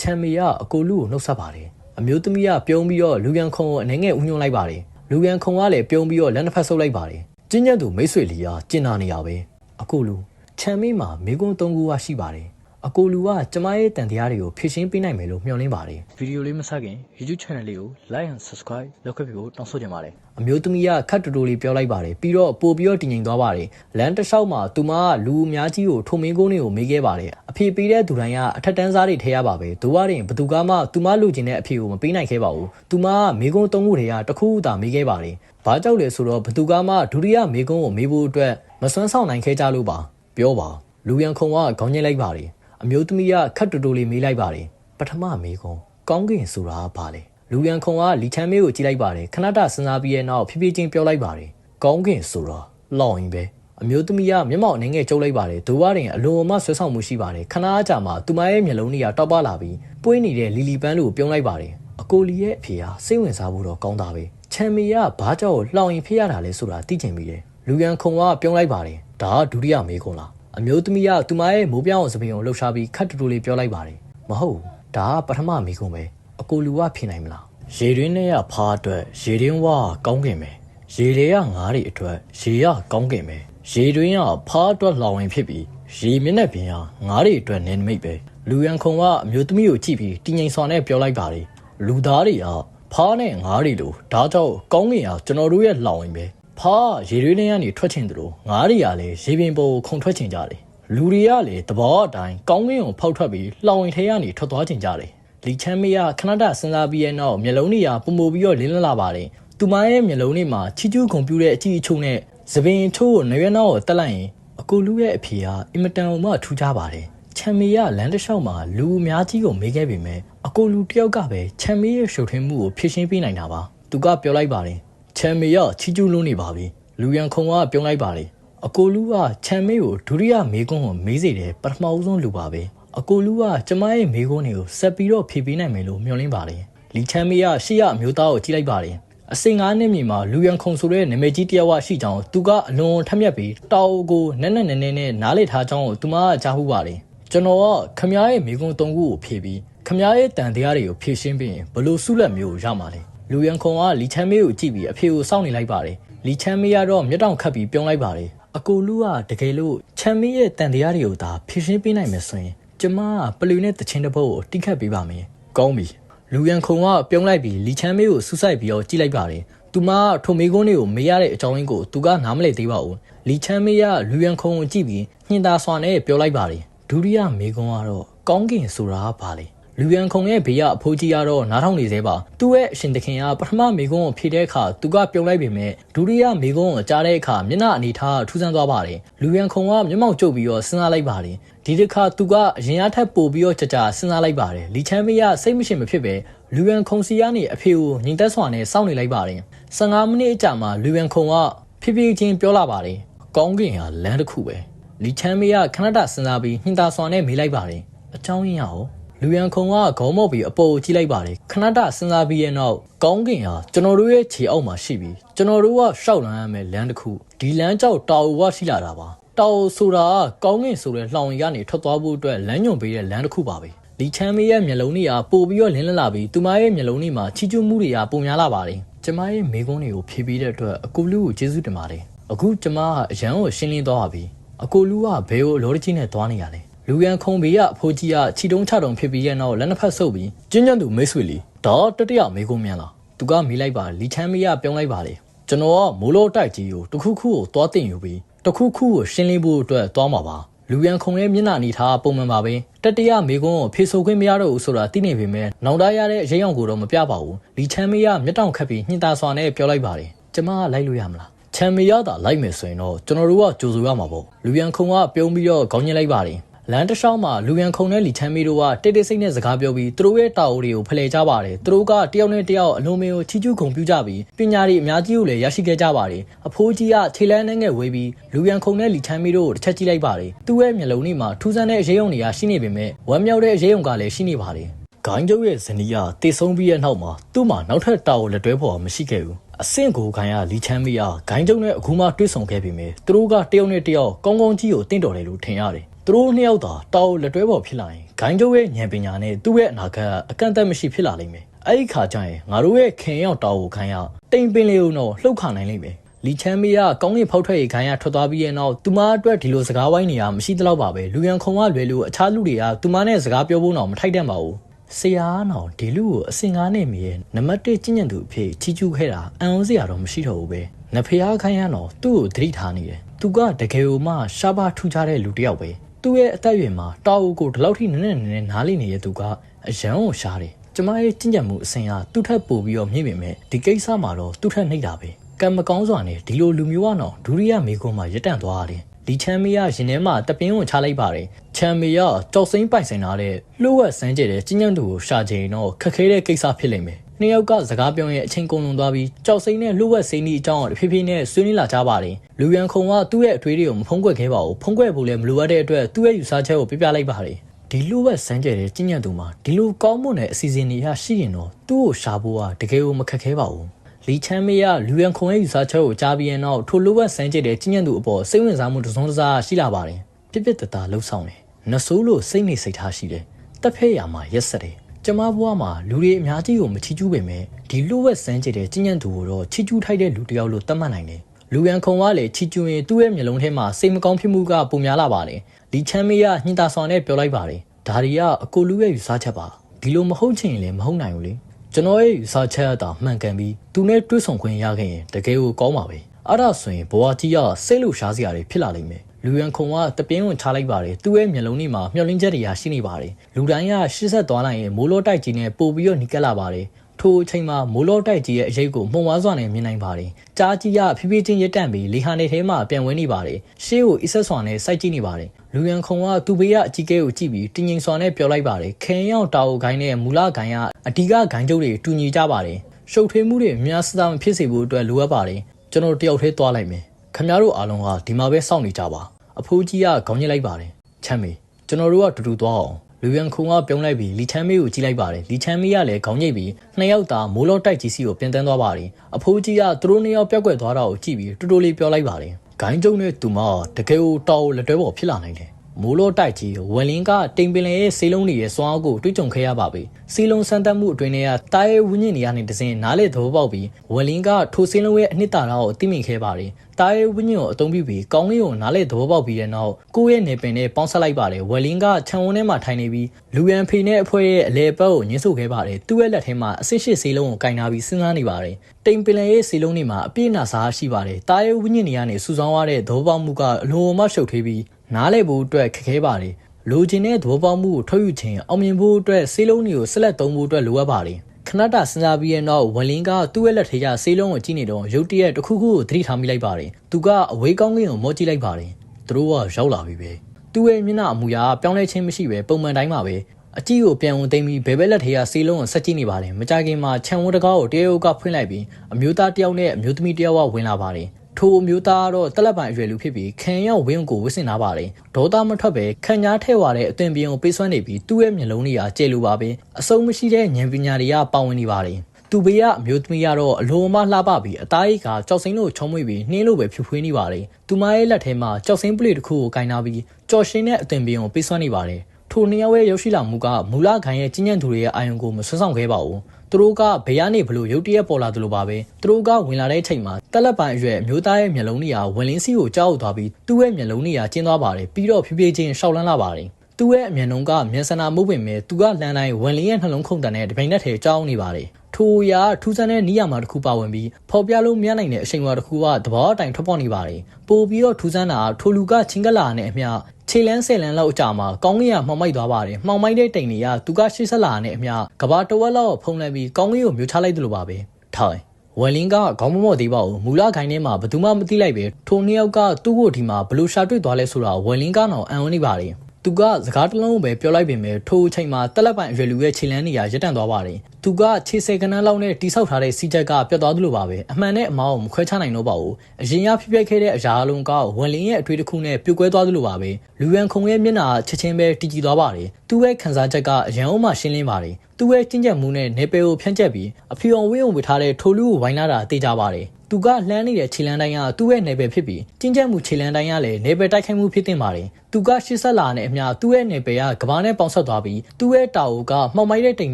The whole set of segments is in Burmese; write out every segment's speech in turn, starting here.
ချန်မီကအကိုလူကိုနှုတ်ဆက်ပါတယ်အမျိုးသမီးကပြုံးပြီးတော့လူကန်ခုံကိုအနေငယ်ဥညွှန်းလိုက်ပါတယ်လူကန်ခုံကလည်းပြုံးပြီးတော့လက်နှစ်ဖက်ဆုပ်လိုက်ပါတယ်ကျင်းကျက်သူမိတ်ဆွေလီကကျင်နာနေရပဲအကိုလူချန်မီမှာမိကွန်း၃ခုကရှိပါတယ် အကိုလူကကျမရဲ့တန်တရားတွေကိုဖြည့်ရှင်းပေးနိုင်မယ်လို့မျှော်လင့်ပါတယ်ဗီဒီယိုလေးမဆက်ခင် YouTube channel လေးကို like and subscribe လုပ်ခဲ့ပြီးဖို့တောင်းဆိုချင်ပါတယ်အမျိုးသမီးကခတ်တူတူလေးပြောလိုက်ပါတယ်ပြီးတော့ပို့ပြီးတော့တည်ငြိမ်သွားပါတယ်လမ်းတစ်လျှောက်မှာသူမကလူအများကြီးကိုထုံမင်းကုန်းတွေကိုမေးခဲ့ပါတယ်အဖေပေးတဲ့သူတိုင်းကအထက်တန်းစားတွေထဲရပါပဲဒို့ဝရင်ဘသူကမှသူမလူချင်တဲ့အဖေကိုမပေးနိုင်ခဲ့ပါဘူးသူမကမေကုန်းသုံးခုတွေကတစ်ခုသာမေးခဲ့ပါတယ်ဘာကြောက်လဲဆိုတော့ဘသူကမှဒုတိယမေကုန်းကိုမေးဖို့အတွက်မစွမ်းဆောင်နိုင်ခဲ့ကြလို့ပါပြောပါလူရန်ခုံကခေါင်းညှိလိုက်ပါတယ် အမျိုးသမီးကခတ်တူတူလေးမေးလိုက်ပါတယ်ပထမမေကုန်းကောင်းကင်ဆိုတာဘာလဲလူရန်ခုံကလီချမ်းမေးကိုကြည့်လိုက်ပါတယ်ခဏတစဉ်းစားပြီးရဲ့နောက်ဖြည်းဖြည်းချင်းပြောလိုက်ပါတယ်ကောင်းကင်ဆိုတာလောင်ရင်ပဲအမျိုးသမီးကမျက်မှောက်အနေငယ်ကျုပ်လိုက်ပါတယ်ဒိုးဝရင်အလွန်အမဆွဲဆောင်မှုရှိပါတယ်ခဏအကြာမှာသူမရဲ့မျက်လုံးတွေကတောက်ပလာပြီးပွေးနေတဲ့လီလီပန်းလို့ပြုံးလိုက်ပါတယ်အကိုလီရဲ့အဖေဟာစိတ်ဝင်စားဖို့တော့ကောင်းတာပဲချန်မီကဘာကြောင့်လှောင်ရင်ဖြစ်ရတာလဲဆိုတာသိချင်ပြီးတယ်လူရန်ခုံကပြုံးလိုက်ပါတယ်ဒါကဒုတိယမေးခွန်းလား အမျိုးသမီးကသူမရဲ့မိုးပြောင်းအောင်စပင်ကိုလှုပ်ရှားပြီးခတ်တူတူလေးပြောလိုက်ပါတယ်မဟုတ်ဒါကပထမမေးခွန်းပဲအကိုလူကဖြစ်နိုင်မလားရေတွင်းထဲကဖားအတွက်ရေတွင်းဝါကောင်းကင်မယ်ရေတွေကငားတွေအတွက်ရေကကောင်းကင်မယ်ရေတွင်းကဖားအတွက်လောင်ဝင်ဖြစ်ပြီးရေမျက်နှာပြင်ကငားတွေအတွက်နင်းမိတ်ပဲလူရန်ခုံကအမျိုးသမီးကိုကြည့်ပြီးတင်းငိမ်စွာနဲ့ပြောလိုက်ပါတယ်လူသားတွေကဖားနဲ့ငားတွေလိုဒါကြောင့်ကောင်းကင်ကကျွန်တော်တို့ရဲ့လောင်ဝင်ပဲ ဖားရေတွင်းထဲကနေထွက်ချင်တယ်လို့ငားတွေကလည်းရေပြင်ပေါ်ကိုခုန်ထွက်ချင်ကြတယ်လူတွေကလည်းတဘောအတိုင်းကောင်းကင်ကိုဖောက်ထွက်ပြီးလောင်ဝင်ထဲကနေထွက်သွားချင်ကြတယ်လီချမ်းမေးကခဏတစဉ်းစားပြီးရဲ့နောက်မျက်လုံးတွေကပုံမူပြီးတော့လင်းလလာပါတယ်သူမရဲ့မျက်လုံးတွေမှာချီကျူးခုန်ပြူတဲ့အကြည့်အချုံနဲ့သပင်ထိုးကိုနရွက်နောက်ကိုတက်လိုက်ရင်အကိုလူရဲ့အဖေဟာအင်မတန်မှထူးခြားပါတယ်ချမ်မီကလမ်းတစ်လျှောက်မှာလူအများကြီးကိုမေးခဲ့ပေမဲ့အကိုလူတယောက်ကပဲချမ်မီရဲ့ရှုပ်ထွေးမှုကိုဖြည့်ရှင်းပေးနိုင်တာပါသူကပြောလိုက်ပါတယ် ချမ်မီကချီကျူးလုံးနေပါပြီလူရန်ခုံကပြောလိုက်ပါတယ်အကိုလူကချမ်မီကိုဒုတိယမေကွန်းကိုမေးစေတယ်ပထမဦးဆုံးလူပါပဲအကိုလူကကျမရဲ့မေကွန်းတွေကိုဆက်ပြီးတော့ဖြည့်ပေးနိုင်မယ်လို့မျှော်လင့်ပါတယ်လီချမ်မီကရှေ့ရအမျိုးသားကိုကြည့်လိုက်ပါတယ်အစိမ်ငါးနှစ်မြေမှာလူရန်ခုံဆိုတဲ့နာမည်ကြီးတယောက်ရှိကြောင်းသူကအလွန်ထက်မြက်ပြီးတောက်ကိုနက်နက်နဲနဲနဲ့နားလေထားကြောင်းကိုသူမကကြားဟုပါတယ်ကျွန်တော်ကခမားရဲ့မိကွန်း၃ခုကိုဖြည့်ပြီးခမားရဲ့တန်တရားတွေကိုဖြည့်ရှင်းပြီးရင်ဘလို့ဆုလက်မျိုးကိုရမှာလဲ လူရန်ခုံကလီချမ်းမေးကိုကြည့်ပြီးအဖေကိုစောင့်နေလိုက်ပါတယ်လီချမ်းမေးကတော့မျက်တောင်ခတ်ပြီးပြုံးလိုက်ပါတယ်အကိုလူကတကယ်လို့ချမ်းမေးရဲ့တန်တရားတွေကိုသာဖြည့်ရှင်းပေးနိုင်မယ်ဆိုရင်ကျမကပလူနဲ့တချင်းတစ်ပုတ်ကိုတိခတ်ပေးပါမယ်ကောင်းပြီလူရန်ခုံကပြုံးလိုက်ပြီးလီချမ်းမေးကိုဆူဆိုင်ပြီးတော့ကြည့်လိုက်ပါတယ်သူမထိုမေကွန်းတွေကိုမေးရတဲ့အကြောင်းရင်းကိုသူကနားမလည်သေးပါဘူးလီချမ်းမေးကလူရန်ခုံကိုကြည့်ပြီးညှင်သာစွာနဲ့ပြောလိုက်ပါတယ်ဒုတိယမေကွန်းကတော့ကောင်းကင်ဆိုတာဘာလဲ လူရန်ခုံရဲ့ဘေးကအဖိုးကြီးကတော့နားထောင်နေသေးပါသူ့ရဲ့အရှင်သခင်ကပထမမေကွန်းကိုဖြေတဲ့အခါသူကပြုံးလိုက်ပေမဲ့ဒုတိယမေကွန်းကိုကြားတဲ့အခါမျက်နှာအနေထားထူးဆန်းသွားပါတယ်လူရန်ခုံကမျက်မှောက်ကျုပ်ပြီးတော့စဉ်းစားလိုက်ပါတယ်ဒီတစ်ခါသူကအရင်အထက်ပို့ပြီးတော့ကြကြစဉ်းစားလိုက်ပါတယ်လီချမ်းမေးကစိတ်မရှင်မဖြစ်ပဲလူရန်ခုံစီကနေအဖေကိုညီတက်စွာနဲ့စောင့်နေလိုက်ပါတယ်15မိနစ်အကြာမှာလူရန်ခုံကဖြည်းဖြည်းချင်းပြောလာပါတယ်ကောင်းကင်ဟာလမ်းတစ်ခုပဲလီချမ်းမေးကခဏတစဉ်းစားပြီးညှင်သာစွာနဲ့မေးလိုက်ပါတယ်အကြောင်းရင်းရော လူရန်ခုံကခေါင်းမော့ပြီးအပေါ်ကိုကြည့်လိုက်ပါတယ်ခဏတစဉ်းစားပြီးရဲ့နောက်ကောင်းကင်ဟာကျွန်တော်တို့ရဲ့ခြေအောက်မှာရှိပြီးကျွန်တော်တို့ကရှောက်လန်းရမယ်လမ်းတစ်ခုဒီလမ်းကြောက်တာဝါရှိလာတာပါတာဝဆိုတာကကောင်းကင်ဆိုတဲ့လှောင်ရီကနေထွက်သွားဖို့အတွက်လမ်းညွန်ပေးတဲ့လမ်းတစ်ခုပါပဲလီချမ်းမေးရဲ့မျက်လုံးတွေကပို့ပြီးတော့လင်းလလာပြီးသူမရဲ့မျက်လုံးတွေမှာချီကျူးမှုတွေကပုံများလာပါတယ်ကျမရဲ့မိကုန်းတွေကိုဖြေပေးတဲ့အတွက်အကူလူကိုကျေးဇူးတင်ပါတယ်အခုကျမကအရန်ကိုရှင်းလင်းသွားပါပြီအကူလူကဘဲကိုလော်ရကြီးနဲ့သွားနေရလဲ လူရန်ခုံဘေးကအဖိုးကြီးကခြိတုံးချတုံဖြစ်ပြီးရဲ့နောက်လက်နှစ်ဖက်ဆုပ်ပြီးကျဉ်းကျဉ်သူမိတ်ဆွေလီဒါတတရမိကုန်းမြန်လားသူကမေးလိုက်ပါလီချမ်းမေးကပြောင်းလိုက်ပါလေကျွန်တော်ကမိုးလို့တိုက်ကြီးကိုတခုခုကိုသွားတင်ယူပြီးတခုခုကိုရှင်းလင်းဖို့အတွက်သွားမှာပါလူရန်ခုံရဲ့မျက်နှာနီထားပုံမှန်ပါပဲတတရမေကွန်းကိုဖေဆိုခွင့်မရတော့ဘူးဆိုတာသိနေပေမဲ့နောင်တရရတဲ့အရေးအောင်ကိုတော့မပြပါဘူးလီချမ်းမေးကမျက်တောင်ခတ်ပြီးညှင်သာစွာနဲ့ပြောလိုက်ပါတယ်ကျမကလိုက်လို့ရမလားချမ်းမေးရတာလိုက်မယ်ဆိုရင်တော့ကျွန်တော်တို့ကကြိုးဆိုရမှာပေါ့လူရန်ခုံကပြုံးပြီးတော့ခေါင်းညှိလိုက်ပါတယ် လမ်းတစ်လျှောက်မှာလူရန်ခုံနဲ့လီချမ်းမီတို့ကတိတ်တိတ်ဆိတ်နဲ့စကားပြောပြီးသူတို့ရဲ့တာအိုတွေကိုဖလှယ်ကြပါတယ်သူတို့ကတယောက်နဲ့တယောက်အလုံးမင်းကိုချီကျူးခုံပြကြပြီးပညာတွေအများကြီးကိုလည်းရရှိခဲ့ကြပါတယ်အဖိုးကြီးကခြေလန်းနဲ့ငယ်ဝေးပြီးလူရန်ခုံနဲ့လီချမ်းမီတို့ကိုတစ်ချက်ကြည့်လိုက်ပါတယ်သူ့ရဲ့မျက်လုံးတွေမှာထူးဆန်းတဲ့အရေးအုံတွေကရှိနေပေမဲ့ဝမ်းမြောက်တဲ့အရေးအုံကလည်းရှိနေပါတယ်ဂိုင်းကျုပ်ရဲ့ဇနီးကတည်ဆုံးပြီးတဲ့နောက်မှာသူ့မှာနောက်ထပ်တာဝန်လက်တွဲဖို့မရှိခဲ့ဘူးအဆင့်ကိုခိုင်ကလီချမ်းမီအားဂိုင်းကျုံနဲ့အခုမှတွေ့ဆုံခဲ့ပြီမယ်သူတို့ကတယောက်နဲ့တယောက်ကောင်းကောင်းကြီးကိုတင့်တော်တယ်လို့ထင်ရတယ် သူသူတို့နှစ်ယောက်သာတောက်လက်တွဲပေါ်ဖြစ်လာရင်ဂိုင်းကျုပ်ရဲ့ဉာဏ်ပညာနဲ့သူ့ရဲ့အနာဂတ်အကန့်အသတ်မရှိဖြစ်လာလိမ့်မယ်အဲ့ဒီခါကျရင်ငါတို့ရဲ့ခင်ရောက်တောက်ကိုခိုင်းရတိမ်ပင်လေးကိုတော့လှုပ်ခါနိုင်လိမ့်မယ်လီချမ်းမီကကောင်းကင်ဖောက်ထွက်ရေးခိုင်းရထွက်သွားပြီးရဲ့နောက်သူမအတွက်ဒီလိုစကားဝိုင်းနေရမရှိသလောက်ပါပဲလူရန်ခုံကလွယ်လို့အခြားလူတွေကသူမနဲ့စကားပြောဖို့တော့မထိုက်တတ်ပါဘူးဆရာနောင်ဒီလူကိုအစင်ကားနဲ့မြည်နံပါတ်1ကျင့်ကြံသူအဖြစ်ချီးကျူးခဲ့တာအံ့ဩစရာတော့မရှိတော့ဘူးပဲနဖေအားခိုင်းရတော့သူ့ကိုသတိထားနေတယ်သူကတကယ်ကိုမှရှားပါထူးခြားတဲ့လူတစ်ယောက်ပဲ သူ့ရဲ့အသက်အရွယ်မှာတာအူကိုဒီလောက်ထိနည်းနည်းနည်းနည်းနားလိနေတဲ့သူကအယံကိုရှားတယ်ကျမရဲ့ကျင့်ကြံမှုအစဉ်ဟာသူ့ထက်ပိုပြီးတော့မြင့်ပေမဲ့ဒီကိစ္စမှာတော့သူ့ထက်နှိပ်တာပဲကံမကောင်းစွာနဲ့ဒီလိုလူမျိုးကတော့ဒုရိယမေကုန်းမှာရပ်တန့်သွားရတယ်ဒီချမ်းမီကရင်ထဲမှာတပင်းကိုချလိုက်ပါတယ်ချမ်းမီကကြောက်စိမ့်ပိုင်ဆိုင်လာတဲ့လှုပ်ဝက်ဆန်းကျဲတဲ့ကျဉ်းညံသူကိုရှာချိန်တော့ခက်ခဲတဲ့ကိစ္စဖြစ်လိမ့်မယ် နှစ်ယောက်ကစကားပြောရင်အချိန်ကုန်လွန်သွားပြီးကြောက်စိမ့်နဲ့လှုပ်ဝက်စိမ့်ဒီအကြောင်းကိုဖြည်းဖြည်းနဲ့ဆွေးနွေးလာကြပါတယ်လူရန်ခုံကသူ့ရဲ့အထွေးတွေကိုမဖုံးကွက်ခဲ့ပါဘူးဖုံးကွက်ဖို့လည်းမလိုအပ်တဲ့အတွက်သူ့ရဲ့ယူဆချက်ကိုပြပြလိုက်ပါတယ်ဒီလိုပဲစမ်းကြဲတဲ့ကျဉ်ညံသူမှာဒီလိုကောင်းမွန်တဲ့အစီအစဉ်တွေရရှိရင်တော့သူ့ကိုရှာဖို့ကတကယ်ကိုမခက်ခဲပါဘူးလီချမ်းမေးကလူရန်ခုံရဲ့ယူဆချက်ကိုကြားပြီးရင်တော့ထိုလိုဘက်စမ်းကြဲတဲ့ကျဉ်ညံသူအပေါ်စိတ်ဝင်စားမှုတစ်စုံတစ်စားရှိလာပါတယ်ပြစ်ပြစ်တသားလှုပ်ဆောင်တယ်နဆိုးလို့စိတ်နေစိတ်ထားရှိတယ်တက်ဖဲရမှာရက်ဆက်တယ် ကျမဘွားမှာလူတွေအများကြီးကိုမချီးကျူးပေမဲ့ဒီလူဝက်စမ်းကြတဲ့ကျဉ်ညံသူကိုတော့ချီးကျူးထိုက်တဲ့လူတစ်ယောက်လို့သတ်မှတ်နိုင်တယ်လူရန်ခုံကလည်းချီကျူရင်သူ့ရဲ့မျက်လုံးထဲမှာစိတ်မကောင်းဖြစ်မှုကပုံများလာပါတယ်။လီချမ်းမေးကညှင်သာစွာနဲ့ပြောလိုက်ပါတယ်။ဒါရီကအကိုလူရဲ့ယူဆချက်ပါ။ဒီလိုမဟုတ်ချင်ရင်လည်းမဟုတ်နိုင်ဘူးလေ။ကျွန်တော်ရဲ့ယူဆချက်ကတာမှန်ကန်ပြီးသူနဲ့တွေ့ဆုံခွင့်ရခဲ့ရင်တကယ်ကိုကောင်းပါပဲ။အဲ့ဒါဆိုရင်ဘဝကြီးကစိတ်လို့ရှားစရာတွေဖြစ်လာလိမ့်မယ်။ လူရန်ခုံကတပင်းဝင်ချလိုက်ပါတယ်သူ့ရဲ့မျက်လုံးထဲမှာမျောလင်းချက်တွေရှိနေပါတယ်လူတိုင်းကရှစ်ဆက်သွားလိုက်ရင်မိုးလောတိုက်ကြီးနဲ့ပို့ပြီးတော့နီးကပ်လာပါတယ်ထိုအချိန်မှာမိုးလောတိုက်ကြီးရဲ့အရေးကိုမှုံဝါးစွာနဲ့မြင်နိုင်ပါတယ်။ကြားကြီးကဖြည်းဖြည်းချင်းရက်တန့်ပြီးလေဟာနေထဲမှာပြန်ဝင်နေပါတယ်။ရှေးကိုအစ်ဆက်စွာနဲ့စိုက်ကြည့်နေပါတယ်။လူရန်ခုံကသူ့ဘေးကအကြီးကဲကိုကြည့်ပြီးတင်းငိမ်စွာနဲ့ပြောလိုက်ပါတယ်။ခင်ရောက်တာအိုခိုင်းတဲ့မူလခိုင်းကအဓိကဂိုင်းကျုပ်တွေတူညီကြပါတယ်။ရှုပ်ထွေးမှုတွေအများစသားမဖြစ်စေဖို့အတွက်လိုအပ်ပါတယ်။ကျွန်တော်တယောက်တည်းသွားလိုက်မယ်။ ခင်ဗျားတို့အားလုံးကဒီမှာပဲစောင့်နေကြပါ။အဖိုးကြီးကခေါင်းညှိလိုက်ပါတယ်။ချမ်းမေကျွန်တော်တို့ကတူတူသွားအောင်လူရန်ခုံကပြုံးလိုက်ပြီးလီချမ်းမေးကိုကြည့်လိုက်ပါတယ်လီချမ်းမေးကလည်းခေါင်းညိတ်ပြီးနှစ်ယောက်သာမိုးလောတိုက်ကြီးစီကိုပြန်တန်းသွားပါတယ်အဖိုးကြီးကသူတို့နှစ်ယောက်ပြောက်ွက်သွားတာကိုကြည့်ပြီးတူတူလေးပြောလိုက်ပါတယ်ဂိုင်းကျုံနဲ့သူမတကယ်ကိုတော်လက်တွဲပေါ်ဖြစ်လာနိုင်တယ် မိုးလောတိုက်ကြီးဝန်လင်းကတိမ်ပင်လေရဲ့ဆေးလုံးတွေရဲ့စွမ်းအားကိုတွေးကြုံခဲ့ရပါပြီစီလုံးစမ်းသပ်မှုအတွင်းထဲကတားရဲဝင်းညင်တွေကနေတစင်နားလေသဘောပေါက်ပြီးဝန်လင်းကထိုဆေးလုံးရဲ့အနှစ်သာရကိုသိမြင်ခဲ့ပါတယ်တားရဲဝင်းညင်ကိုအသုံးပြုပြီးကောင်းကင်ကိုနားလေသဘောပေါက်ပြီးတဲ့နောက်ကိုယ့်ရဲ့နေပင်နဲ့ပေါင်းဆက်လိုက်ပါတယ်ဝန်လင်းကခြံဝန်းထဲမှာထိုင်နေပြီးလူရန်ဖေနဲ့အဖွဲရဲ့အလဲပတ်ကိုညှင်းဆုပ်ခဲ့ပါတယ်သူ့ရဲ့လက်ထဲမှာအဆစ်ရှိဆေးလုံးကိုကင်ထားပြီးစဉ်းစားနေပါတယ်တိမ်ပင်လေရဲ့ဆေးလုံးတွေမှာအပြည့်နာစားရှိပါတယ်တားရဲဝင်းညင်တွေကနေစူဆောင်းရတဲ့သဘောပေါက်မှုကအလိုအမရှုပ်ထွေးပြီး နားလည်ဖို့အတွက်ခက်ခဲပါတယ်လိုချင်တဲ့သဘောပေါက်မှုကိုထုတ်ယူခြင်းအောင်မြင်ဖို့အတွက်ဆေးလုံးတွေကိုဆက်လက်သုံးဖို့အတွက်လိုအပ်ပါတယ်ခဏတာစဉ်းစားပြီးရဲ့နောက်ဝန်လင်းကသူ့ရဲ့လက်ထဲကဆေးလုံးကိုကြည့်နေတော့ရုတ်တရက်တစ်ခုခုကိုသတိထားမိလိုက်ပါတယ်သူကအဝေးကောင်းကင်ကိုမော့ကြည့်လိုက်ပါတယ်သူတို့ကရောက်လာပြီပဲသူ့ရဲ့မျက်နှာအမူအရာပြောင်းလဲခြင်းမရှိပဲပုံမှန်တိုင်းပါပဲအကြည့်ကိုပြန်ဝင်သိမ်းပြီးဘယ်ဘက်လက်ထဲကဆေးလုံးကိုဆက်ကြည့်နေပါတယ်မကြခင်မှာခြံဝန်းတကားကိုတရုတ်ကဖွင့်လိုက်ပြီးအမျိုးသားတယောက်နဲ့အမျိုးသမီးတယောက်ကဝင်လာပါတယ် ထိုအမျိုးသားကတော့တက်လက်ပိုင်အရွယ်လူဖြစ်ပြီးခံရောက်ဝင်းကိုဝစ်စင်ထားပါတယ်ဒေါသမထွက်ပဲခံကြားထဲဝါတဲ့အသွင်ပြင်းကိုပေးစွမ်းနေပြီးသူ့ရဲ့မျက်လုံးတွေကကျဲလိုပါပဲအစုံမရှိတဲ့ဉာဏ်ပညာတွေကပါဝင်နေပါတယ်သူဘေးကအမျိုးသမီးကတော့အလိုအမလှပပြီးအသားရိတ်ကကြောက်စိမ့်လို့ချုံမွေ့ပြီးနှင်းလို့ပဲဖြူဖွေးနေပါတယ်သူမရဲ့လက်ထဲမှာကြောက်စိမ့်ပလေတစ်ခုကိုကင်ထားပြီးကြော်ရှင်းတဲ့အသွင်ပြင်းကိုပေးစွမ်းနေပါတယ် ထိုနှစ်ယောက်ရဲ့ရောက်ရှိလာမှုကမူလခိုင်ရဲ့ကြီးညံ့သူတွေရဲ့အာယုံကိုမဆွဆောင်ခဲ့ပါဘူးသူတို့ကဘယ်ကနေဘလို့ရုတ်တရက်ပေါ်လာသလိုပါပဲသူတို့ကဝင်လာတဲ့အချိန်မှာတက်လက်ပိုင်အရွယ်မျိုးသားရဲ့မျက်လုံးတွေကဝင်လင်းစီကိုကြောက်သွားပြီးသူ့ရဲ့မျက်လုံးတွေကကျင်းသွားပါတယ်ပြီးတော့ဖြည်းဖြည်းချင်းရှောက်လန်းလာပါတယ်သူ့ရဲ့အမျက်နှုံကမျက်စနာမှုပင်မဲ့သူကလန်တိုင်းဝင်လင်းရဲ့နှလုံးခုန်တန်တဲ့တပိန်နဲ့ထဲကြောင်းနေပါတယ်ထိုရာထူးဆန်းတဲ့နီးယာမှာတစ်ခုပါဝင်ပြီးဖော်ပြလို့မရနိုင်တဲ့အချိန်ဝါတစ်ခုကသဘောအတိုင်းထွက်ပေါ်နေပါတယ်ပို့ပြီးတော့ထူးဆန်းတာထိုလူကချင်းကလာနဲ့အမျှ ခြေလန်းဆယ်လန်းလောက်အကြာမှာကောင်းကင်ကမှောင်မိုက်သွားပါတယ်မှောင်မိုက်တဲ့တိမ်တွေကသူကရှေ့ဆက်လာနဲ့အမျှကဘာတဝက်လောက်ဖုံးလဲပြီးကောင်းကင်ကိုမျိုးချလိုက်တယ်လို့ပါပဲထိုင်ဝယ်လင်းကခေါင်းမမော့သေးပါဘူးမူလခိုင်းထဲမှာဘယ်သူမှမသိလိုက်ပဲထိုနှစ်ယောက်ကသူ့ကိုဒီမှာဘလို့ရှာတွေ့သွားလဲဆိုတာဝယ်လင်းကတော့အံ့ဩနေပါတယ် သူကစကားတလုံးပဲပြောလိုက်ပေမဲ့ထိုအချိန်မှာတက်လက်ပိုင်အရွယ်လူရဲ့ခြေလန်းနေရရပ်တန့်သွားပါတယ်။သူကခြေဆယ်ကနန်းလောက်နဲ့တိဆောက်ထားတဲ့စီးချက်ကပြတ်သွားသလိုပါပဲ။အမှန်နဲ့အမားကိုမခွဲခြားနိုင်တော့ပါဘူး။အရင်ကဖြစ်ပျက်ခဲ့တဲ့အရာအလုံးကဝန်လင်းရဲ့အထွေးတစ်ခုနဲ့ပြုတ်ကွဲသွားသလိုပါပဲ။လူရန်ခုံရဲ့မျက်နှာချက်ချင်းပဲတည်ကြည်သွားပါတယ်။သူ့ရဲ့ခံစားချက်ကအရန်အောင်မှရှင်းလင်းပါတယ်။သူ့ရဲ့ကျင့်ကြံမှုနဲ့နေပယ်ကိုဖြန့်ကျက်ပြီးအဖြူအောင်ဝင်းအောင်ဝစ်ထားတဲ့ထိုလူကိုဝိုင်းလာတာသိကြပါတယ်။ သူကလှမ်းနေတဲ့ခြေလမ်းတိုင်းကသူ့ရဲ့နယ်ပယ်ဖြစ်ပြီးကျင်းကျက်မှုခြေလမ်းတိုင်းကလည်းနယ်ပယ်တိုက်ခိုက်မှုဖြစ်တင်ပါတယ်သူကရှစ်ဆက်လာတဲ့အမျှသူ့ရဲ့နယ်ပယ်ကကဘာနဲ့ပေါင်းဆက်သွားပြီးသူ့ရဲ့တာအိုကမှောက်မိုက်တဲ့တိမ်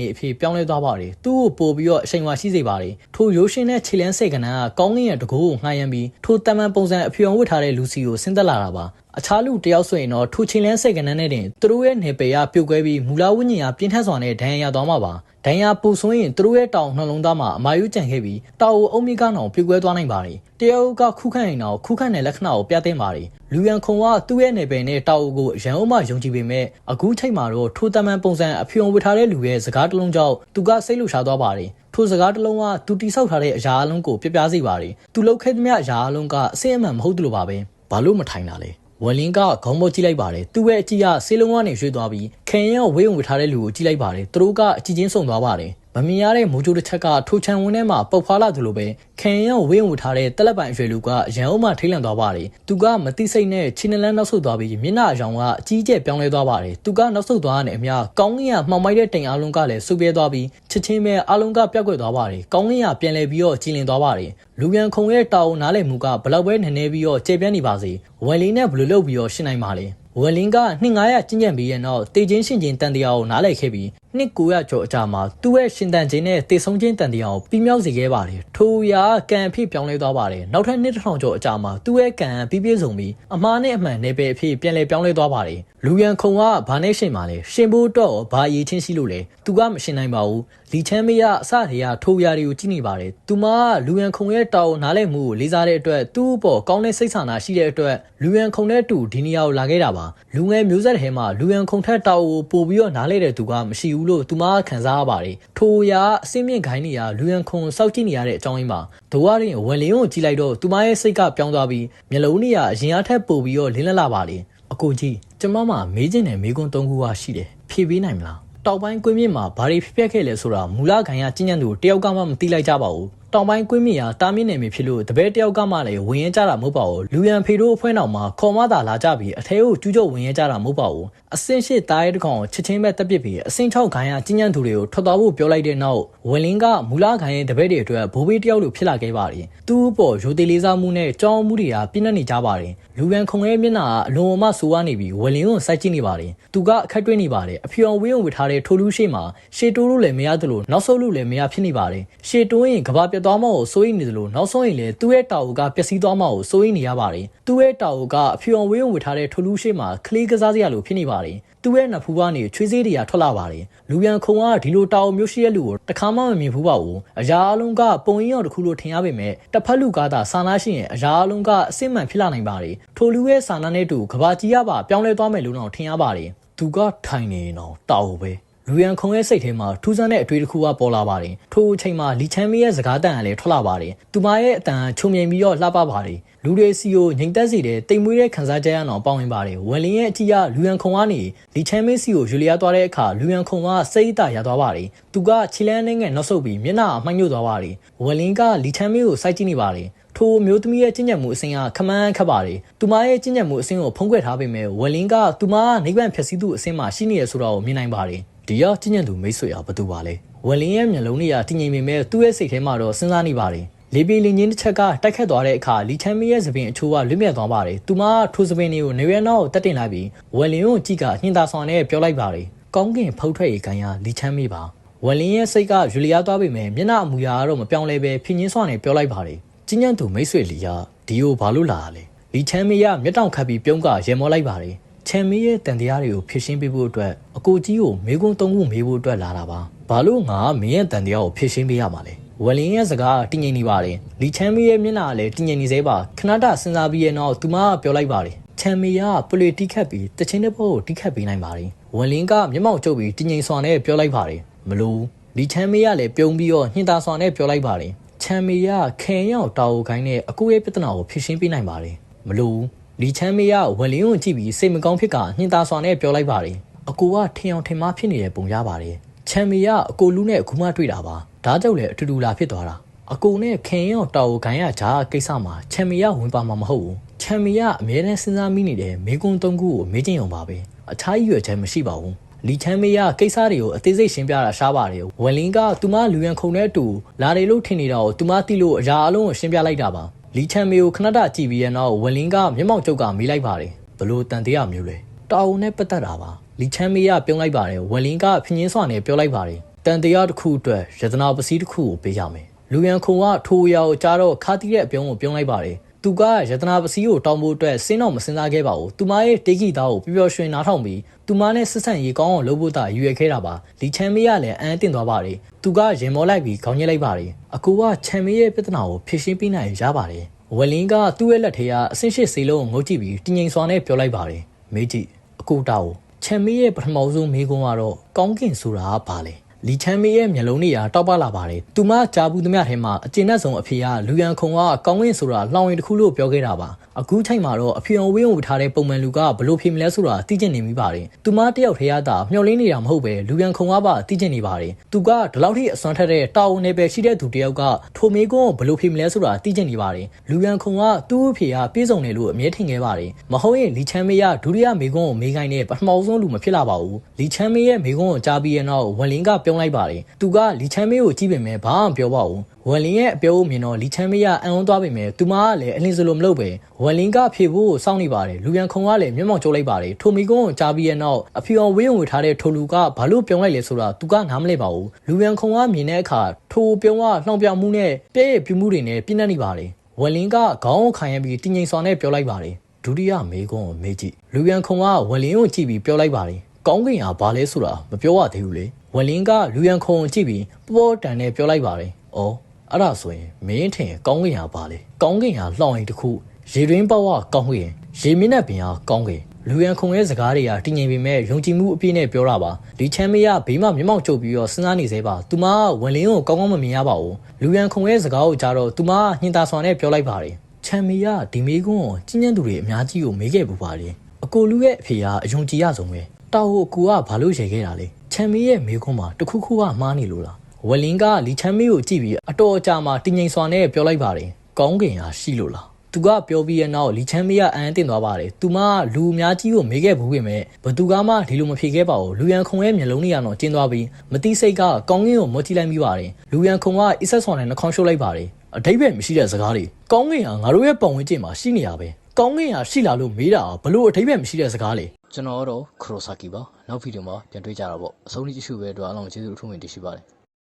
တွေအဖြစ်ပြောင်းလဲသွားပါတယ်သူ့ကိုပို့ပြီးတော့အချိန်ဝါရှိစေပါတယ်ထိုရိုးရှင်တဲ့ခြေလမ်းစေကနန်းကကောင်းကင်ရဲ့တကူကိုငှားရမ်းပြီးထိုတမန်ပုံစံအဖြူအောင်ဝတ်ထားတဲ့လူစီကိုဆင်းသက်လာတာပါ အခြားလူတယောက်ဆိုရင်တော့ထိုချင်းလန်းစိတ်ကနန်းနဲ့တင်သူတို့ရဲ့နေပယ်ရပြုတ်ကွဲပြီးမူလဝိညာဉ်ကပြင်းထန်စွာနဲ့ဒဏ်ရာရသွားမှာပါဒဏ်ရာပူဆွင်းရင်သူတို့ရဲ့တောင်နှလုံးသားမှာအမာယူကြံခဲ့ပြီးတောင်အုံမြင့်ကောင်ပြုတ်ကွဲသွားနိုင်ပါတယ်တယောက်ကခုခံရင်တော့ခုခံတဲ့လက္ခဏာကိုပြသင်ပါတယ်လူရန်ခုံကသူ့ရဲ့နေပယ်နဲ့တောင်ကိုရန်အုံမှယုံကြည်ပေမဲ့အခုချိန်မှာတော့ထိုတမန်ပုံစံအဖြူအောင်ဝတ်ထားတဲ့လူရဲ့စကားတစ်လုံးကြောင့်သူကစိတ်လှရှားသွားပါတယ်ထိုစကားတစ်လုံးကသူတိဆောက်ထားတဲ့အရာအလုံးကိုပြပြစေပါတယ်သူလှုပ်ခဲသမျှအရာအလုံးကအစိအမှန်မဟုတ်သလိုပါပဲဘာလို့မထိုင်တာလဲ ဝလင်းကခေါင်းပေါ်ကြည့်လိုက်ပါတယ်သူ့ရဲ့အကြည့်ကဆေးလုံးကနေရွှေ့သွားပြီးခင်ရင်ကဝေးုံဝထားတဲ့လူကိုကြည့်လိုက်ပါတယ်သူတို့ကအကြည့်ချင်းဆုံသွားပါတယ် မမြင်ရတဲ့မိုးကြိုးတစ်ချက်ကထိုချန်ဝင်းထဲမှာပုတ်ဖွာလာသလိုပဲခင်ရင်ကဝေးုံဝထားတဲ့တက်လက်ပိုင်ရွှေလူကရန်အုံးမှထိတ်လန့်သွားပါတယ်သူကမတိစိတ်နဲ့ချင်းနလန်းနောက်ဆုတ်သွားပြီးမျက်နှာအရောင်ကအကြီးကျယ်ပြောင်းလဲသွားပါတယ်သူကနောက်ဆုတ်သွားတဲ့အမျှကောင်းကင်ကမှောင်မိုက်တဲ့တိမ်အားလုံးကလည်းစုပ်ပြဲသွားပြီးချက်ချင်းပဲအားလုံးကပြောက်ကွယ်သွားပါတယ်ကောင်းကင်ကပြန်လဲပြီးတော့ကြည်လင်သွားပါတယ်လူရန်ခုံရဲ့တာဝန်နားလည်မှုကဘလောက်ပဲနည်းနည်းပြီးတော့ကျေပြန့်နေပါစေဝယ်လေးနဲ့ဘယ်လိုလုပ်ပြီးတော့ရှင်းနိုင်ပါလဲဝယ်လင်းကနှစ်900ကျင့်ကြံပြီးရဲ့နောက်တေချင်းရှင်ချင်းတန်တရားကိုနားလည်ခဲ့ပြီး နှစ်900ကျော်အကြာမှာသူ့ရဲ့ရှင်တန်ချင်းနဲ့တေဆုံးချင်းတန်တရားကိုပြီးမြောက်စေခဲ့ပါတယ်ထိုရာကံအဖြစ်ပြောင်းလဲသွားပါတယ်နောက်ထပ်နှစ်တစ်ထောင်ကျော်အကြာမှာသူ့ရဲ့ကံပြီးပြည့်စုံပြီးအမားနဲ့အမှန်နယ်ပယ်အဖြစ်ပြန်လည်ပြောင်းလဲသွားပါတယ်လူရန်ခုံကဘာနဲ့ရှင်ပါလဲရှင်ဖို့တော့ဘာအရေးချင်းရှိလို့လဲသူကမရှင်နိုင်ပါဘူးလီချမ်းမေးရအစတည်းကထိုရာတွေကိုကြည့်နေပါတယ်သူမကလူရန်ခုံရဲ့တောင်းနားလည်မှုကိုလေးစားတဲ့အတွက်သူ့အပေါ်ကောင်းတဲ့စိတ်ဆန္ဒရှိတဲ့အတွက်လူရန်ခုံနဲ့တူဒီနေရာကိုလာခဲ့တာပါလူငယ်မျိုးဆက်ထဲမှာလူရန်ခုံထက်တောင်းကိုပို့ပြီးတော့နားလဲတဲ့သူကမရှိဘူးလို့သူမကခံစားရပါတယ်ထိုရာအစင်းမြင့်ခိုင်းနေရလူရန်ခုံစောက်ကြည့်နေရတဲ့အကြောင်းရင်းမှာဒိုဝါရင်ဝယ်လင်းကိုကြည့်လိုက်တော့သူမရဲ့စိတ်ကပြောင်းသွားပြီးမျက်လုံးတွေကအရင်အထက်ပို့ပြီးတော့လင်းလက်လာပါလေအကိုကြီးကျမမမေးချင်တဲ့မေးခွန်း၃ခုကရှိတယ်ဖြေပေးနိုင်မလားတောက်ပိုင်းကွင်းမြင့်မှာဘာတွေဖြစ်ပျက်ခဲ့လဲဆိုတာမူလခံရကျဉ်းညံသူတယောက်ကမှမသိလိုက်ကြပါဘူး တောင်ပိုင်းကွင်းမြင့်ရာတားမြင့်နယ်မြေဖြစ်လို့တပည့်တယောက်ကမှလည်းဝင်ရဲကြတာမဟုတ်ပါဘူးလူရန်ဖေတို့အဖွဲ့တော်မှာခေါ်မသာလာကြပြီးအထဲကိုကျူးကျော်ဝင်ရဲကြတာမဟုတ်ပါဘူးအစင်ရှိတားရဲတကောင်ချက်ချင်းပဲတက်ပစ်ပြီးအစင်6ခိုင်ရကျဉ်းညံသူတွေကိုထွက်သွားဖို့ပြောလိုက်တဲ့နောက်ဝလင်းကမူလခံရဲ့တပည့်တွေအတွက်ဘိုးဘေးတယောက်လိုဖြစ်လာခဲ့ပါတယ်သူ့အပေါ်ရိုသေလေးစားမှုနဲ့ကြောင်းမှုတွေကပြင်းနေကြပါတယ်လူရန်ခုံရဲ့မျက်နှာကအလွန်အမဆိုးဝါးနေပြီးဝလင်းကိုစိုက်ကြည့်နေပါတယ်သူကအခက်တွင်းနေပါတယ်အဖြူအောင်ဝေးုံဝတ်ထားတဲ့ထိုလူရှိမှာရှေတိုးလို့လည်းမရသလိုနောက်ဆုတ်လို့လည်းမရဖြစ်နေပါတယ်ရှေတိုးရင်ကဘာပြတ်သွားမှကိုစိုးရိမ်နေသလိုနောက်ဆုံးရင်လည်းသူ့ရဲ့တာဝကပျက်စီးသွားမှကိုစိုးရိမ်နေရပါတယ်သူ့ရဲ့တာဝကအဖြူအောင်ဝေးုံဝတ်ထားတဲ့ထိုလူရှိမှာကလေးကစားစရာလိုဖြစ်နေပါတယ်သူ့ရဲ့နဖူးကနေချွေးစေးတွေကထွက်လာပါတယ်လူရန်ခုံကဒီလိုတာဝမျိုးရှိရဲ့လူကိုတခါမှမမြင်ဘူးပါဘူးအရာအလုံးကပုံရင်းအောင်တစ်ခုလိုထင်ရပေမဲ့တစ်ဖက်လူကသာစာနာရှိရင်အရာအလုံးကအစစ်မှန်ဖြစ်လာနိုင်ပါတယ်ထိုလူရဲ့စာနာနဲ့တူကဘာကြီးရပါပြောင်းလဲသွားမယ်လို့တော့ထင်ရပါတယ်သူကထိုင်နေတော့တာဝပဲ လူရန်ခုံရဲ့စိတ်ထဲမှာထူးဆန်းတဲ့အတွေ့အကြုံကပေါ်လာပါတယ်ထိုအချိန်မှာလီချမ်းမီရဲ့စကားတန်ကလည်းထွက်လာပါတယ်သူမရဲ့အတန်ချုံမြိန်ပြီးတော့လှပပါတယ်လူတွေစီကိုငိမ်သက်စေတဲ့တိမ်မွေးတဲ့ခန်းစားချက်ရအောင်ပေါင်းဝင်ပါတယ်ဝယ်လင်းရဲ့အကြည့်ရလူရန်ခုံကနေလီချမ်းမီစီကိုယူလျားသွားတဲ့အခါလူရန်ခုံကစိတ်အတာရသွားပါတယ်သူကခြေလန်းနှင်းငယ်နောက်ဆုတ်ပြီးမျက်နှာအမှိုက်ညွတ်သွားပါတယ်ဝယ်လင်းကလီချမ်းမီကိုစိုက်ကြည့်နေပါတယ်ထိုမျိုးသမီးရဲ့ကျင့်ကြံမှုအစဉ်ကခမန်းခက်ပါတယ်။သူမရဲ့ကျင့်ကြံမှုအစဉ်ကိုဖုံးကွယ်ထားပေမဲ့ဝယ်လင်းကသူမကနိဗ္ဗာန်ဖြစ်စည်းသူအစဉ်မှာရှိနေရဆိုတော့မြင်နိုင်ပါတယ်။ ဒီရကျင့်ကြံသူမိတ်ဆွေဟာဘသူပါလဲ။ဝယ်လင်းရဲ့မျက်လုံးတွေကတည်ငြိမ်ပေမဲ့သူ့ရဲ့စိတ်ထဲမှာတော့စဉ်းစားနေပါတယ်။လေပီလင်းချင်းတစ်ချက်ကတိုက်ခတ်သွားတဲ့အခါလီချမ်းမီရဲ့သပင်အချိုးကလွတ်မြတ်သွားပါတယ်။သူမကထိုသပင်တွေကိုနေရနောက်ကိုတက်တင်လိုက်ပြီးဝယ်လင်းကိုကြည့်ကညှင်သာဆောင်နဲ့ပြောလိုက်ပါတယ်။ကောင်းကင်ဖုတ်ထွက်ရေးခံရလီချမ်းမီပါ။ဝယ်လင်းရဲ့စိတ်ကယူလျားသွားပေမဲ့မျက်နှာအမူအရာကတော့မပြောင်းလဲပဲဖြင်းချင်းစွာနဲ့ပြောလိုက်ပါတယ်။ကျင်းကျန်းသူမိတ်ဆွေလီကဒီကိုဘာလို့လာရလဲလီချမ်းမီကမျက်တောင်ခတ်ပြီးပြုံးကရေမောလိုက်ပါတယ် ချမ်းမီရဲ့တန်တရားတွေကိုဖြည့်ရှင်းပေးဖို့အတွက်အကိုကြီးကိုမေကွန်းသုံးခုမေးဖို့အတွက်လာတာပါဘာလို့ငါမင်းရဲ့တန်တရားကိုဖြည့်ရှင်းပေးရမှာလဲဝလင်းရဲ့စကားတည်ငြိမ်နေပါတယ်လီချမ်းမီရဲ့မျက်နှာကလည်းတည်ငြိမ်နေသေးပါခဏတစဉ်းစားပြီးရဲ့နောက်သူမကပြောလိုက်ပါတယ်ချမ်းမီကပလေတိခတ်ပြီးတချင်းတစ်ပုတ်ကိုတိခတ်ပေးနိုင်ပါတယ်ဝလင်းကမျက်မှောက်ကျုပ်ပြီးတည်ငြိမ်စွာနဲ့ပြောလိုက်ပါတယ်မလို့လီချမ်းမီကလည်းပြုံးပြီးတော့ညှင်သာစွာနဲ့ပြောလိုက်ပါတယ်ချမ်းမီကခင်ရောက်တာဝခိုင်းနဲ့အကူရဲ့ပြဿနာကိုဖြေရှင်းပေးနိုင်ပါတယ်မလို့ လီချမ်းမီကဝလင်းကိုကြည့်ပြီးစိတ်မကောင်းဖြစ်ကညှင်သာစွာနဲ့ပြောလိုက်ပါတယ်အကူကထင်အောင်ထင်မှားဖြစ်နေတဲ့ပုံရပါတယ်ချမ်းမီကအကူလူနဲ့အခုမှတွေ့တာပါဒါကြောင့်လည်းအတူတူလာဖြစ်သွားတာအကူနဲ့ခင်ရောက်တာဝခိုင်းရဂျာကိစ္စမှာချမ်းမီကဝင်ပါမှာမဟုတ်ဘူးချမ်းမီကအမြဲတမ်းစဉ်းစားမိနေတဲ့မိကွန်းသုံးခုကိုမေးချင်အောင်ပါပဲအခြားရွယ်ချက်မရှိပါဘူးလီချမ်းမေးရကိစ္စတွေကိုအသေးစိတ်ရှင်းပြတာရှားပါတယ်ဝလင်းကသူမလူရန်ခုံတဲ့အတူလာတယ်လို့ထင်နေတာကိုသူမသိလို့အရာအလုံးကိုရှင်းပြလိုက်တာပါ လီချမ်းမေကိုခဏတကြည့်ပြီးရနောက်ဝလင်းကမျက်မှောက်ကျုပ်ကမေးလိုက်ပါတယ်ဘလို့တန်တရားမျိုးလဲတာဝန်နဲ့ပတ်သက်တာပါလီချမ်းမေကပြောလိုက်ပါတယ်ဝလင်းကဖျင်းစွာနဲ့ပြောလိုက်ပါတယ်တန်တရားတစ်ခုအတွက်ယတနာပစည်းတစ်ခုကိုပေးရမယ်လူရန်ခုံကထိုးရောက်ကြားတော့ခါတီးတဲ့အပြုံးကိုပြောလိုက်ပါတယ် သူကယတနာပစီကိုတောင်းဖို့အတွက်စင်းတော့မစင်စားခဲ့ပါဘူး။သူမရဲ့တေဂီသားကိုပျော်ပျော်ရွှင်နားထောင်ပြီးသူမနဲ့ဆက်ဆံရေးကောင်းအောင်လုပ်ဖို့တာရွေခဲ့တာပါ။လီချန်မေးကလည်းအန်းတင်သွားပါတယ်။သူကရင်မောလိုက်ပြီးခေါင်းညက်လိုက်ပါတယ်။အကူကချန်မေးရဲ့ပြဿနာကိုဖြေရှင်းပေးနိုင်ရပါတယ်။ဝလင်းကသူ့ရဲ့လက်ထဲကအဆင့်ရှိစေလုံးကိုငုတ်ကြည့်ပြီးတင်းငိမ်စွာနဲ့ပြောလိုက်ပါတယ်။မေးကြည့်အကူတောက်ချန်မေးရဲ့ပထမဆုံးမေးခွန်းကတော့ကောင်းကင်ဆိုတာကဘာလဲ။ လီချမ်းမေးရဲ့မျက်လုံးတွေကတောက်ပလာပါတယ်။သူမကြားဘူးသမျှထဲမှာအကျဉ်းနဲ့ဆုံးအဖေကလူရန်ခုံကကောင်းကင်ဆိုတာလှောင်ရင်တစ်ခုလို့ပြောခဲ့တာပါ။ အခုချိန်မှာတော့အဖေအောင်ဝင်းဝထားတဲ့ပုံမှန်လူကဘလို့ဖြစ်မလဲဆိုတာသိကျင်နေမိပါတယ်။သူမတယောက်ထဲရတာမျောလင်းနေတာမဟုတ်ပဲလူရန်ခုံကပါသိကျင်နေပါတယ်။သူကဒီလောက်ထိအစွမ်းထက်တဲ့တာဝန်နယ်ပယ်ရှိတဲ့သူတယောက်ကထိုမေကွန်းကိုဘလို့ဖြစ်မလဲဆိုတာသိကျင်နေပါတယ်။လူရန်ခုံကသူ့အဖေကပြေးစုံတယ်လို့အမြဲထင်ခဲ့ပါတယ်။မဟုတ်ရင်လီချမ်းမေးကဒုတိယမေကွန်းကိုမေးခိုင်းတဲ့ပထမဆုံးလူမဖြစ်လာပါဘူး။လီချမ်းမေးရဲ့မေကွန်းကိုကြားပြီးရနောက်ဝန်လင်းကပြောလိုက်ပါတယ်။သူကလီချမ်းမေးကိုကြည့်ပေမဲ့ဘာမှပြောပါဘူး။ ဝန်လင်းရဲ့အပြောကိုမြင်တော့လီချမ်းမေးကအံ့ဩသွားပေမဲ့သူမကလည်းအလင်းစလိုမလုပ်ပဲဝန်လင်းကဖြေဖို့ကိုစောင့်နေပါတယ်။လူရန်ခုံကလည်းမျက်မှောင်ကျုပ်လိုက်ပါတယ်။ထိုမီကွန်းကိုကြားပြီးရနောက်အဖေအောင်ဝေးဝင်ထားတဲ့ထိုလူကဘာလို့ပြောလိုက်လဲဆိုတာသူကနားမလည်ပါဘူး။လူရန်ခုံကမြင်တဲ့အခါထိုပြုံးကလှောင်ပြောင်မှုနဲ့ပြည့်ရဲ့ပြမှုတွေနဲ့ပြည့်နေနေပါတယ်။ဝန်လင်းကခေါင်းကိုခံရပြီးတင်းငိမ်စွာနဲ့ပြောလိုက်ပါတယ်။ဒုတိယမေကွန်းကိုမေးကြည့်လူရန်ခုံကဝန်လင်းကိုကြည့်ပြီးပြောလိုက်ပါတယ်။ကောင်းကင်ဟာဘာလဲဆိုတာမပြောရသေးဘူးလေဝလင်းကလူရန်ခုံကိုကြည့်ပြီးပေါ်ပေါ်တန်နဲ့ပြောလိုက်ပါတယ်။အော် အဲ့ဒါဆိုရင်မင်းထင်ကောင်းကင်ဟာဘာလဲ။ကောင်းကင်ဟာလှောင်ရင်တစ်ခုရေတွင်းပေါက်ကောင်းကင်ရေမင်းနဲ့ပင်ဟာကောင်းကင်လူရန်ခုံရဲ့စကားတွေကတည်ငြိမ်ပေမဲ့ယုံကြည်မှုအပြည့်နဲ့ပြောတာပါဒီချမ်းမေးကဘေးမှာမျက်မှောက်ကျုပ်ပြီးတော့စဉ်းစားနေသေးပါသူမကဝန်လင်းကိုကောင်းကောင်းမမြင်ရပါဘူးလူရန်ခုံရဲ့စကားကိုကြားတော့သူမကညင်သာစွာနဲ့ပြောလိုက်ပါတယ်ချမ်းမေးကဒီမေးခွန်းကိုကျဉ်းကျဉ်သူတွေအများကြီးကိုမေးခဲ့ပူပါတယ်အကိုလူရဲ့အဖေကအယုံကြည်ရဆုံးပဲတောက်ဟိုအကူကဘာလို့ရေခဲ့တာလဲချမ်းမေးရဲ့မေးခွန်းမှာတခုခုကမှားနေလို့လား ဝလင်းကလီချမ်းမေးကိုကြည့်ပြီးအတော်အကြာမှတင်းငိမ်စွာနဲ့ပြောလိုက်ပါတယ်ကောင်းကင်ဟာရှိလို့လားသူကပြောပြီးရဲ့နောက်လီချမ်းမေးကအန်တင်သွားပါတယ်။သူမလူအများကြီးကိုမေးခဲ့ဘူးပေမဲ့ဘသူကမှဒီလိုမဖြေခဲ့ပါဘူး။လူရန်ခုံရဲ့မျက်လုံးတွေကတော့ကျင်းသွားပြီးမတိစိတ်ကကောင်းကင်ကိုမော်ကြည့်လိုက်မိပါတယ်။လူရန်ခုံကအစ်ဆက်ဆွန်နဲ့နှာခေါင်းရှုပ်လိုက်ပါတယ်။အတိတ်ပဲမရှိတဲ့စကားတွေ။ကောင်းကင်ကငါတို့ရဲ့ပုံဝင်ကျင်မှာရှိနေရပဲ။ကောင်းကင်ကရှိလာလို့မေးတာဘလို့အတိတ်ပဲမရှိတဲ့စကားလေ။ကျွန်တော်တော့ခရိုဆာကီပါ။နောက်ဗီဒီယိုမှာပြန်တွေ့ကြတာပေါ့။အဆုံးထိကြည့်ရှုပဲအတွက်အားလုံးကျေးဇူးအထူးတင်ရှိပါတယ်။